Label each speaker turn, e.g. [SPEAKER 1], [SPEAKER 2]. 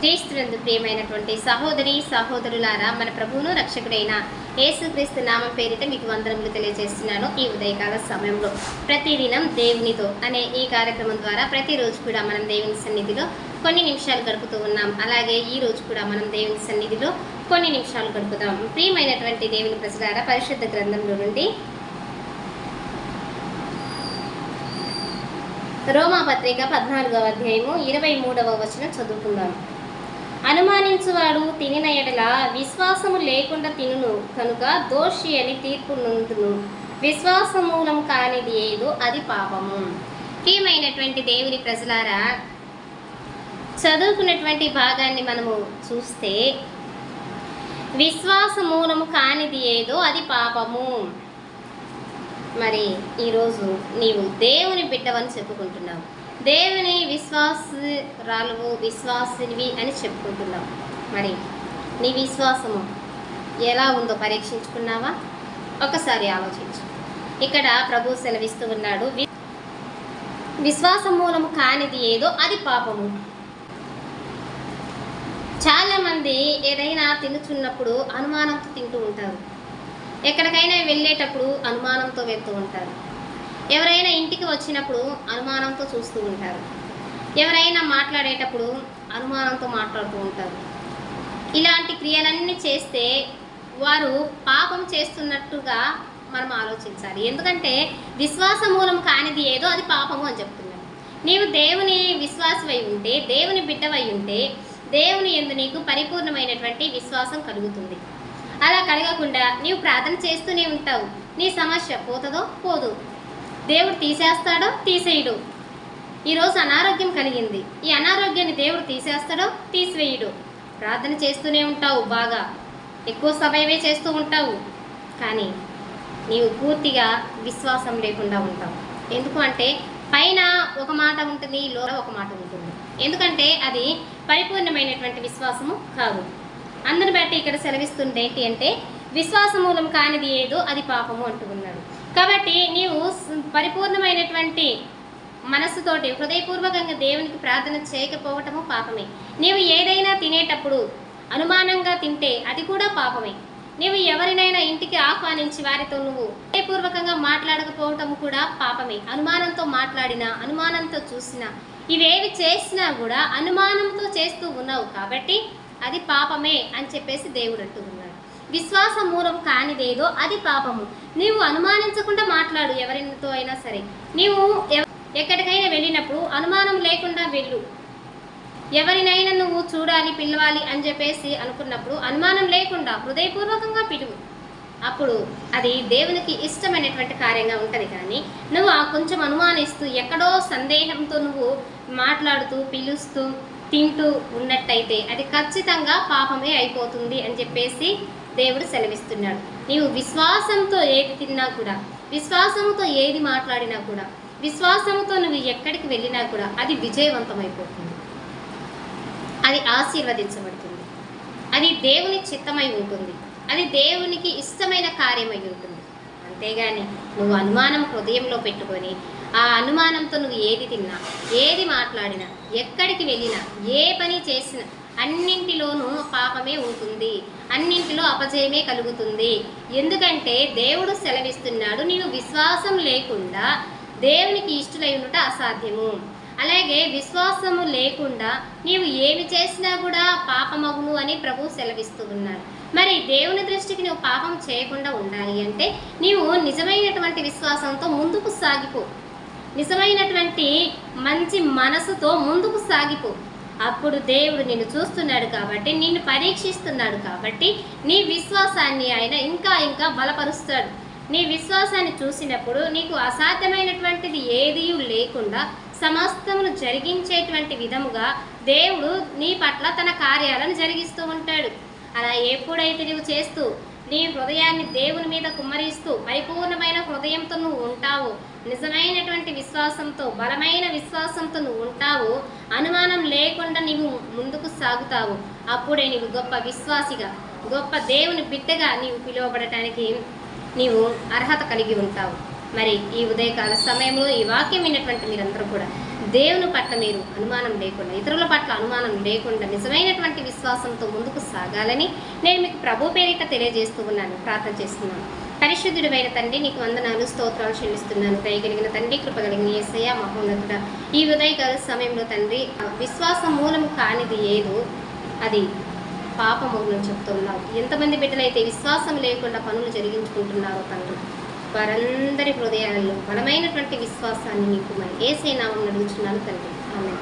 [SPEAKER 1] క్రీస్తునందు ప్రియమైనటువంటి సహోదరి సహోదరులారా మన ప్రభువును రక్షకుడైన యేసుక్రీస్తు నామం పేరిట మీకు వందనములు తెలియజేస్తున్నాను ఈ ఉదయకాల సమయంలో. ప్రతిదినం దేవునితో అనే ఈ కార్యక్రమం ద్వారా ప్రతిరోజు కూడా మనం దేవుని సన్నిధిలో కొన్ని నిమిషాలు గడుపుతూ ఉన్నాం. అలాగే ఈ రోజు కూడా మనం దేవుని సన్నిధిలో కొన్ని నిమిషాలు గడుపుదాం. ప్రియమైనటువంటి దేవుని ప్రజలారా పరిశుద్ధ గ్రంథంలో నుండి రోమాపత్రిక పద్నాలుగవ అధ్యాయము ఇరవై మూడవ వచనం చదువుకుందాం. వాడు తినిన ఎడల విశ్వాసము లేకుండా తినును కనుక దోషి అని తీర్పు నొందును విశ్వాసమూలం కానిది ఏదో అది పాపము. ప్రియమైనటువంటి దేవుని ప్రజలారా చదువుకున్నటువంటి భాగాన్ని మనము చూస్తే విశ్వాసమూలము కానిది ఏదో అది పాపము. మరి ఈరోజు నీవు దేవుని బిడ్డవని చెప్పుకుంటున్నావు. దేవుని విశ్వాసరాలువు విశ్వాసినివి అని చెప్పుకుంటున్నాం. మరి నీ విశ్వాసము ఎలా ఉందో పరీక్షించుకున్నావా? ఒకసారి ఆలోచించు. ఇక్కడ ప్రభు సెలవిస్తూ ఉన్నాడు విశ్వాస మూలము కానిది ఏదో అది పాపము. చాలామంది ఏదైనా తినుచున్నప్పుడు అనుమానంతో తింటూ ఉంటారు. ఎక్కడికైనా వెళ్ళేటప్పుడు అనుమానంతో వెళ్తూ ఉంటారు. ఎవరైనా ఇంటికి వచ్చినప్పుడు అనుమానంతో చూస్తూ ఉంటారు. ఎవరైనా మాట్లాడేటప్పుడు అనుమానంతో మాట్లాడుతూ ఉంటారు. ఇలాంటి క్రియలన్నీ చేస్తే వారు పాపం చేస్తున్నట్టుగా మనం ఆలోచించాలి. ఎందుకంటే విశ్వాస మూలం కానిది ఏదో అది పాపము అని చెప్తున్నాను నీవు దేవుని విశ్వాసమై ఉంటే దేవుని బిడ్డవై ఉంటే దేవుని ఎందు నీకు పరిపూర్ణమైనటువంటి విశ్వాసం కలుగుతుంది. అలా కలగకుండా నీవు ప్రార్థన చేస్తూనే ఉంటావు. నీ సమస్య పోతుందో పోదు. దేవుడు తీసేస్తాడో తీసేయడు. ఈరోజు అనారోగ్యం కలిగింది. ఈ అనారోగ్యాన్ని దేవుడు తీసేస్తాడో తీసివేయడు. ప్రార్థన చేస్తూనే ఉంటావు బాగా. ఎక్కువ సమయమే చేస్తూ ఉంటావు. కానీ నీవు పూర్తిగా విశ్వాసం లేకుండా ఉంటావు. ఎందుకు అంటే పైన ఒక మాట ఉంటుంది లోన ఒక మాట ఉంటుంది. ఎందుకంటే అది పరిపూర్ణమైనటువంటి విశ్వాసము కాదు. అందరిని బట్టి ఇక్కడ సెలవిస్తుంది ఏంటి అంటే విశ్వాస మూలం కానిది ఏదో అది పాపము అంటున్నాడు కాబట్టి నీవు పరిపూర్ణమైనటువంటి మనస్సుతోటి హృదయపూర్వకంగా దేవునికి ప్రార్థన చేయకపోవటము పాపమే. నీవు ఏదైనా తినేటప్పుడు అనుమానంగా తింటే అది కూడా పాపమే. నీవు ఎవరినైనా ఇంటికి ఆహ్వానించి వారితో నువ్వు హృదయపూర్వకంగా మాట్లాడకపోవటం కూడా పాపమే. అనుమానంతో మాట్లాడినా అనుమానంతో చూసినా ఇవేవి చేసినా కూడా అనుమానంతో చేస్తూ ఉన్నావు కాబట్టి అది పాపమే అని చెప్పేసి దేవుడు అంటూ విశ్వాస మూలం కానిదేదో అది పాపము. నీవు అనుమానించకుండా మాట్లాడు ఎవరితో అయినా సరే. నీవు ఎవ- ఎక్కడికైనా వెళ్ళినప్పుడు అనుమానం లేకుండా వెళ్ళు. ఎవరినైనా నువ్వు చూడాలి పిలవాలి అని చెప్పేసి అనుకున్నప్పుడు అనుమానం లేకుండా హృదయపూర్వకంగా పిలువు. అప్పుడు అది దేవునికి ఇష్టమైనటువంటి కార్యంగా ఉంటుంది కానీ నువ్వు ఆ కొంచెం అనుమానిస్తూ ఎక్కడో సందేహంతో నువ్వు మాట్లాడుతూ పిలుస్తూ తింటూ ఉన్నట్టయితే అది ఖచ్చితంగా పాపమే అయిపోతుంది అని చెప్పేసి దేవుడు సెలవిస్తున్నాడు. నీవు విశ్వాసంతో ఏది తిన్నా కూడా విశ్వాసంతో ఏది మాట్లాడినా కూడా విశ్వాసంతో నువ్వు ఎక్కడికి వెళ్ళినా కూడా అది విజయవంతమైపోతుంది. అది ఆశీర్వదించబడుతుంది. అది దేవుని చిత్తమై ఉంటుంది. అది దేవునికి ఇష్టమైన కార్యమై ఉంటుంది. అంతేగాని నువ్వు అనుమానం హృదయంలో పెట్టుకొని ఆ అనుమానంతో నువ్వు ఏది తిన్నా ఏది మాట్లాడినా ఎక్కడికి వెళ్ళినా ఏ పని చేసినా అన్నింటిలోనూ పాపమే ఉంటుంది. అన్నింటిలో అపజయమే కలుగుతుంది. ఎందుకంటే దేవుడు సెలవిస్తున్నాడు నీవు విశ్వాసం లేకుండా దేవునికి ఇష్టలై ఉండట అసాధ్యము. అలాగే విశ్వాసము లేకుండా నీవు ఏమి చేసినా కూడా పాపమగును అని ప్రభు సెలవిస్తూ ఉన్నారు. మరి దేవుని దృష్టికి నువ్వు పాపం చేయకుండా ఉండాలి అంటే నీవు నిజమైనటువంటి విశ్వాసంతో ముందుకు సాగిపో. నిజమైనటువంటి మంచి మనసుతో ముందుకు సాగిపో. అప్పుడు దేవుడు నిన్ను చూస్తున్నాడు కాబట్టి నిన్ను పరీక్షిస్తున్నాడు కాబట్టి నీ విశ్వాసాన్ని ఆయన ఇంకా ఇంకా బలపరుస్తాడు. నీ విశ్వాసాన్ని చూసినప్పుడు నీకు అసాధ్యమైనటువంటిది ఏదీ లేకుండా సమస్తమును జరిగించేటువంటి విధముగా దేవుడు నీ పట్ల తన కార్యాలను జరిగిస్తూ ఉంటాడు. అలా ఎప్పుడైతే నువ్వు చేస్తూ నీ హృదయాన్ని దేవుని మీద కుమ్మరిస్తూ పరిపూర్ణమైన హృదయంతో నువ్వు ఉంటావు. నిజమైనటువంటి విశ్వాసంతో బలమైన విశ్వాసంతో నువ్వు ఉంటావు. అనుమానం లేకుండా నీవు ముందుకు సాగుతావు. అప్పుడే నీవు గొప్ప విశ్వాసిగా గొప్ప దేవుని బిడ్డగా నీవు పిలువబడటానికి నీవు అర్హత కలిగి ఉంటావు. మరి ఈ ఉదయకాల సమయంలో ఈ వాక్యం విన్నటువంటి మీరందరూ కూడా దేవుని పట్ల మీరు అనుమానం లేకుండా ఇతరుల పట్ల అనుమానం లేకుండా నిజమైనటువంటి విశ్వాసంతో ముందుకు సాగాలని నేను మీకు ప్రభు పేరిట తెలియజేస్తూ ఉన్నాను ప్రార్థన చేస్తున్నాను. పరిశుద్ధుడివైన తండ్రి నీకు వందనాలు స్తోత్రాలు చెల్లిస్తున్నాను. దయగలిగిన తండ్రి కృపగలిగిన ఏసయ్య మహోన్నతుడ. ఈ ఉదయకాల సమయంలో తండ్రి విశ్వాసం మూలము కానిది ఏదో అది పాపము చెప్తున్నావు ఎంతమంది బిడ్డలైతే విశ్వాసం లేకుండా పనులు జరిగించుకుంటున్నారో తండ్రి వారందరి హృదయాలలో బలమైనటువంటి విశ్వాసాన్ని నీకు మరి ఏ సేనామని అడుగుచున్నాను తండ్రి ఆమె